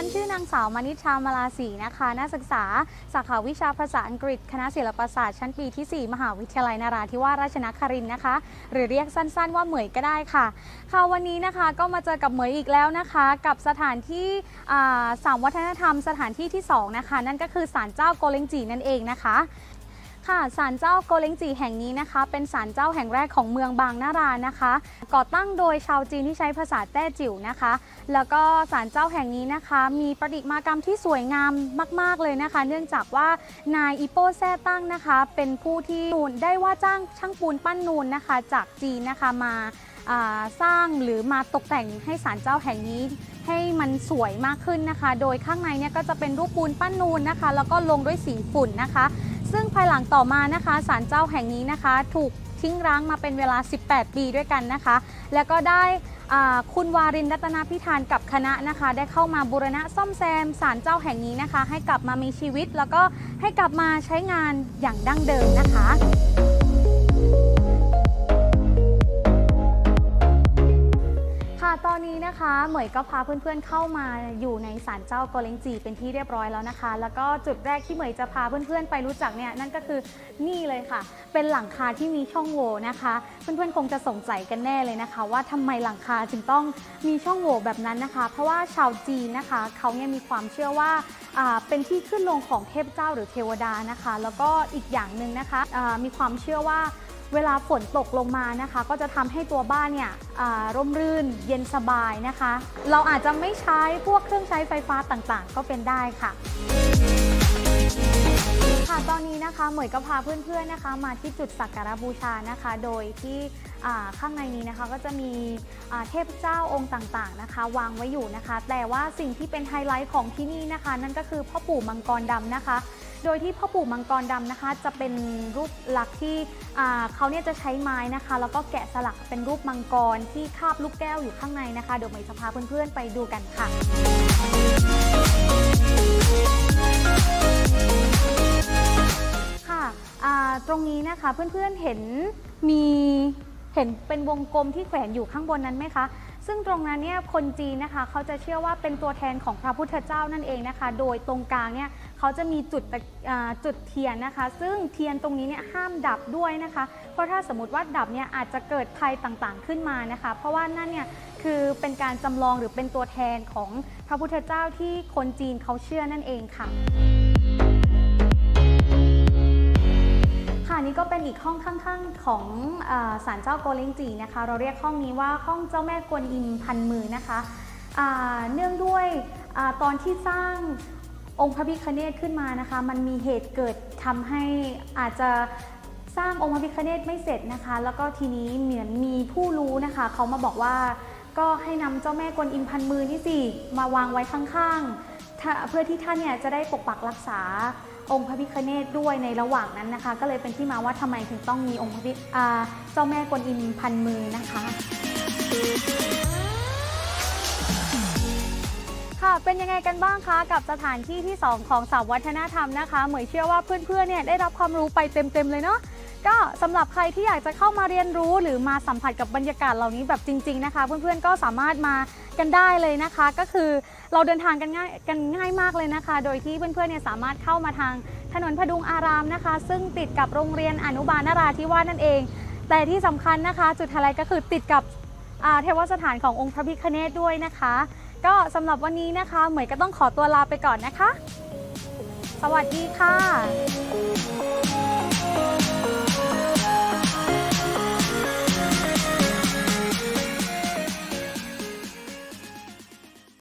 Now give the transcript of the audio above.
ฉันชื่อนางสาวมณิชามาลาศรีนะคะ นักศึกษาสาขาวิชาภาษาอังกฤษ คณะศิลปศาสตร์ชั้นปีที่ 4 มหาวิทยาลัยนาราธิวาสราชนครินทร์นะคะ หรือเรียกสั้นๆว่าเหมยก็ได้ค่ะ ค่ะวันนี้นะคะก็มาเจอกับเหมยอีกแล้วนะคะ กับสถานที่อ่าสามวัฒนธรรมสถานที่ที่สองนะคะ นั่นก็คือศาลเจ้าโกเลงจีนั่นเองนะคะ ค่ะศาลเจ้าโกเล้งจีแห่งนี้นะคะ เป็นศาลเจ้าแห่งแรกของเมืองบางนารานะคะ ก่อตั้งโดยชาวจีนที่ใช้ภาษาแต้จิ๋วนะคะ แล้วก็ศาลเจ้าแห่งนี้นะคะ มีประดิษฐ์มากรรมที่สวยงามมาก ๆเลยนะคะ เนื่องจากว่านายอีโป้แซ่ตั้งนะคะ เป็นผู้ที่นูนได้ว่าจ้างช่างปูนปั้นนูนนะคะ จากจีนนะคะมาาสร้างหรือมาตกแต่งให้ศาลเจ้าแห่งนี้ให้มันสวยมากขึ้นนะคะ โดยข้างในเนี่ยก็จะเป็นรูปปูนปั้นนูนนะคะ แล้วก็ลงด้วยสีฝุ่นนะคะ ซึ่งภายหลังต่อมานะคะศาลเจ้าแห่งนี้นะคะ ถูกทิ้งร้างมาเป็นเวลา 18 ปีด้วยกันนะคะ แล้วก็ได้คุณวารินรัตนาพิธานกับคณะนะคะ ได้เข้ามาบูรณะซ่อมแซมศาลเจ้าแห่งนี้นะคะ ให้กลับมามีชีวิต แล้วก็ให้กลับมาใช้งานอย่างดั้งเดิมนะคะ นี้นะคะเหมยก็พาเพื่อนๆเข้ามาอยู่ในศาลเจ้าโกเลงจีเป็นที่เรียบร้อยแล้วนะคะ แล้วก็จุดแรกที่เหมยจะพาเพื่อนๆไปรู้จักเนี่ยนั่นก็คือนี่เลยค่ะ เป็นหลังคาที่มีช่องโหว่นะคะ เพื่อนๆคงจะสงสัยกันแน่เลยนะคะ ว่าทำไมหลังคาจึงต้องมีช่องโหว่แบบนั้นนะคะ เพราะว่าชาวจีนนะคะเขาเนี่ยมีความเชื่อว่าเป็นที่ขึ้นลงของเทพเจ้าหรือเทวดานะคะ แล้วก็อีกอย่างหนึ่งนะคะมีความเชื่อว่า เวลาฝนตกลงมานะคะ ก็จะทำให้ตัวบ้านเนี่ยร่มรื่นเย็นสบายนะคะ เราอาจจะไม่ใช้พวกเครื่องใช้ไฟฟ้าต่างๆ ก็เป็นได้ค่ะค่ะตอนนี้นะคะเหมยก็พาเพื่อนๆนะคะ มาที่จุดสักการะบูชานะคะ โดยที่ข้างในนี้นะคะก็จะมีเทพเจ้าองค์ต่างๆนะคะ วางไว้อยู่นะคะ แต่ว่าสิ่งที่เป็นไฮไลท์ของที่นี่นะคะ นั่นก็คือพ่อปู่มังกรดำนะคะ โดยที่พ่อปู่มังกรดำนะคะ จะเป็นรูปลักษณ์ที่เขาเนี่ยจะใช้ไม้นะคะ แล้วก็แกะสลักเป็นรูปมังกรที่คาบลูกแก้วอยู่ข้างในนะคะ เดี๋ยวเหมยจะพาเพื่อนๆไปดูกันค่ะค่ะตรงนี้นะคะเพื่อนๆเห็นมีเห็นเป็นวงกลมที่แขวนอยู่ข้างบนนั้นไหมคะ ซึ่งตรงนั้นเนี่ยคนจีนนะคะเขาจะเชื่อว่าเป็นตัวแทนของพระพุทธเจ้านั่นเองนะคะ โดยตรงกลางเนี่ยเขาจะมีจุดจุดเทียนนะคะ ซึ่งเทียนตรงนี้เนี่ยห้ามดับด้วยนะคะ เพราะถ้าสมมติว่าดับเนี่ยอาจจะเกิดภัยต่างๆขึ้นมานะคะ เพราะว่านั่นเนี่ยคือเป็นการจำลองหรือเป็นตัวแทนของพระพุทธเจ้าที่คนจีนเขาเชื่อนั่นเองค่ะ นี่ก็เป็นอีกห้องข้างๆของอาศาลเจ้าโกเลงจีนะคะ เราเรียกห้องนี้ว่าห้องเจ้าแม่กวนอิมพันมือนะคะเนื่องด้วยอตอนที่สร้างองค์พระพิฆเนศขึ้นมานะคะ มันมีเหตุเกิดทำให้อาจจะสร้างองค์พระพิฆเนศไม่เสร็จนะคะ แล้วก็ทีนี้เหมือนมีผู้รู้นะคะเขามาบอกว่า ก็ให้นำเจ้าแม่กวนอิมพันมือนี่สิมาวางไว้ข้างๆ เพื่อที่ท่านเนี่ยจะได้ปกปักรักษาองค์พระพิฆเนศด้วยในระหว่างนั้นนะคะ ก็เลยเป็นที่มาว่าทำไมถึงต้องมีองค์พระพิเจ้าแม่กวนอิมพันมือนะคะค่ะ เป็นยังไงกันบ้างคะ กับสถานที่ที่ 2 ของสาววัฒนธรรมนะคะ เหมยเชื่อว่าเพื่อนๆ เนี่ยได้รับความรู้ไปเต็มๆ เลยเนาะ ก็สำหรับใครที่อยากจะเข้ามาเรียนรู้หรือมาสัมผัสกับบรรยากาศเหล่านี้แบบจริง ๆนะคะ เพื่อนๆก็สามารถมากันได้เลยนะคะ ก็คือเราเดินทางกันง่ายกันง่ายมากเลยนะคะ โดยที่เพื่อนๆเนี่ยสามารถเข้ามาทางถนนพดุงอารามนะคะ ซึ่งติดกับโรงเรียนอนุบาลนราธิวาสนั่นเอง แต่ที่สำคัญนะคะ จุดไฮไลท์ก็คือติดกับเทวสถานขององค์พระพิฆเนศด้วยนะคะ ก็สำหรับวันนี้นะคะเหมยก็ต้องขอตัวลาไปก่อนนะคะ สวัสดีค่ะ